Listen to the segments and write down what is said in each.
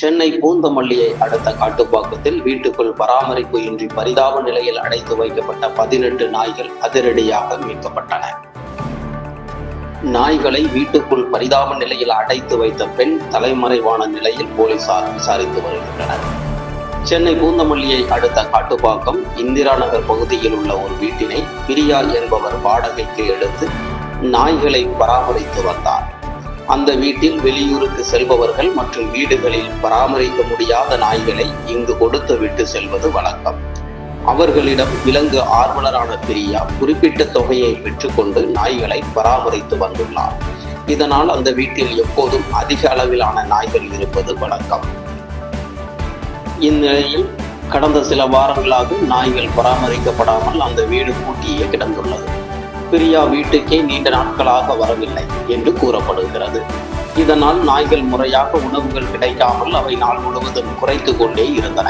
சென்னை பூந்தமல்லியை அடுத்த காட்டுப்பாக்கத்தில் வீட்டுக்குள் பராமரிப்பு இன்றி பரிதாப நிலையில் அடைத்து வைக்கப்பட்ட பதினெட்டு நாய்கள் அதிரடியாக மீட்கப்பட்டன. நாய்களை வீட்டுக்குள் பரிதாப நிலையில் அடைத்து வைத்த பெண் தலைமறைவான நிலையில் போலீசார் விசாரித்து வருகின்றனர். சென்னை பூந்தமல்லியை அடுத்த காட்டுப்பாக்கம் இந்திரா நகர் பகுதியில் உள்ள ஒரு வீட்டினை பிரியா என்பவர் வாடகைக்கு எடுத்து நாய்களை பராமரித்து வந்தார். அந்த வீட்டில் வெளியூருக்கு செல்பவர்கள் மற்றும் வீடுகளில் பராமரிக்க முடியாத நாய்களை இங்கு கொடுத்து விட்டு செல்வது வழக்கம். அவர்களிடம் விலங்கு ஆர்வலரான பிரியா குறிப்பிட்ட தொகையை பெற்றுக்கொண்டு நாய்களை பராமரித்து வந்துள்ளார். இதனால் அந்த வீட்டில் எப்போதும் அதிக அளவிலான நாய்கள் இருப்பது வழக்கம். இந்நிலையில் கடந்த சில வாரங்களாக நாய்கள் பராமரிக்கப்படாமல் அந்த வீடு பூட்டியே கிடந்துள்ளது. பிரியா வீட்டுக்கே நீண்ட நாட்களாக வரவில்லை என்று கூறப்படுகிறது. இதனால் நாய்கள் முறையாக உணவுகள் கிடைக்காமல் அவை நாள் முழுவதும் குறைத்து கொண்டே இருந்தன.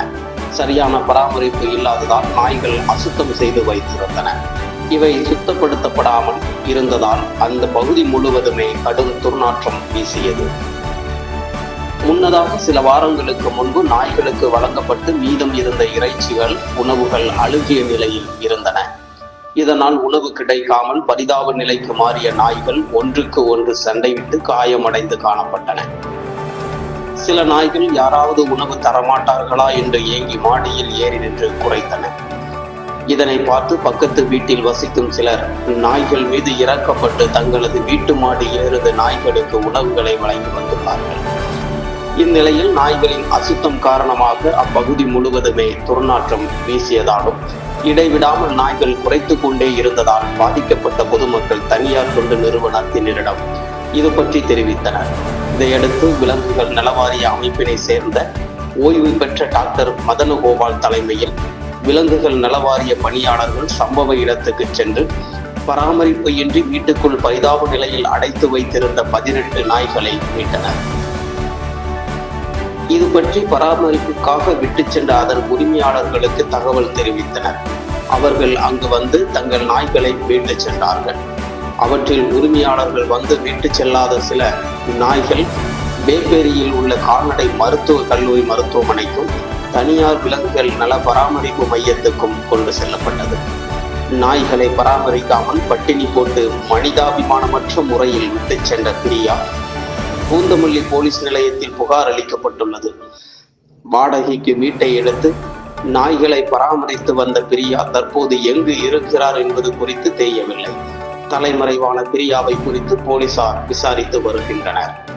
சரியான பராமரிப்பு இல்லாததால் நாய்கள் அசுத்தம் செய்து வைத்திருந்தன. இவை சுத்தப்படுத்தப்படாமல் இருந்ததால் அந்த பகுதி முழுவதுமே கடும் துர்நாற்றம் வீசியது. முன்னதாக சில வாரங்களுக்கு முன்பு நாய்களுக்கு வழங்கப்பட்டு மீதம் இருந்த இறைச்சிகள் உணவுகள் அழுகிய நிலையில் இருந்தன. இதனால் உணவு கிடைக்காமல் பரிதாப நிலைக்கு மாறிய நாய்கள் ஒன்றுக்கு ஒன்று சண்டைவிட்டு காயமடைந்து காணப்பட்டன. சில நாய்கள் யாராவது உணவு தரமாட்டார்களா என்று ஏங்கி மாடியில் ஏறி நின்று குறைத்தன இதனை பார்த்து பக்கத்து வீட்டில் வசிக்கும் சிலர் நாய்கள் மீது இறக்கப்பட்டு தங்களது வீட்டு மாடி ஏறுது நாய்களுக்கு உணவுகளை வழங்கி வந்துள்ளார்கள் இந்நிலையில் நாய்களின் அசுத்தம் காரணமாக அப்பகுதி முழுவதுமே துர்நாற்றம் வீசியதாலும் இடைவிடாமல் நாய்கள் குறைத்து கொண்டே இருந்ததால் பாதிக்கப்பட்ட பொதுமக்கள் தனியார் தொண்டு நிறுவனத்தினரிடம் இது பற்றி தெரிவித்தனர். இதையடுத்து விலங்குகள் நலவாரிய அமைப்பினை சேர்ந்த ஓய்வு பெற்ற டாக்டர் மதனுகோபால் தலைமையில் விலங்குகள் நலவாரிய பணியாளர்கள் சம்பவ இடத்துக்கு சென்று பராமரிப்பு இன்றி வீட்டுக்குள் பரிதாப நிலையில் அடைத்து வைத்திருந்த பதினெட்டு நாய்களை மீட்டனர். இது பற்றி பராமரிப்புக்காக விட்டு சென்ற அதன் உரிமையாளர்களுக்கு தகவல் தெரிவித்தனர். அவர்கள் அங்கு வந்து தங்கள் நாய்களை மீட்டு சென்றார்கள். அவற்றில் உரிமையாளர்கள் வந்து மீட்டு செல்லாத சில நாய்கள் வேப்பேரியில் உள்ள கால்நடை மருத்துவ கல்லூரி மருத்துவமனைக்கும் தனியார் விலங்குகள் நல பராமரிப்பு மையத்துக்கும் கொண்டு செல்லப்பட்டது. நாய்களை பராமரிக்காமல் பட்டினி போட்டு மனிதாபிமானமற்ற முறையில் விட்டு சென்ற பிரியா பூந்தமல்லி போலீஸ் நிலையத்தில் புகார் அளிக்கப்பட்டுள்ளது. வாடகைக்கு வீட்டை எடுத்து நாய்களை பராமரித்து வந்த பிரியா தற்போது எங்கு இருக்கிறார் என்பது குறித்து தெரியவில்லை. தலைமறைவான பிரியாவை குறித்து போலீசார் விசாரித்து வருகின்றனர்.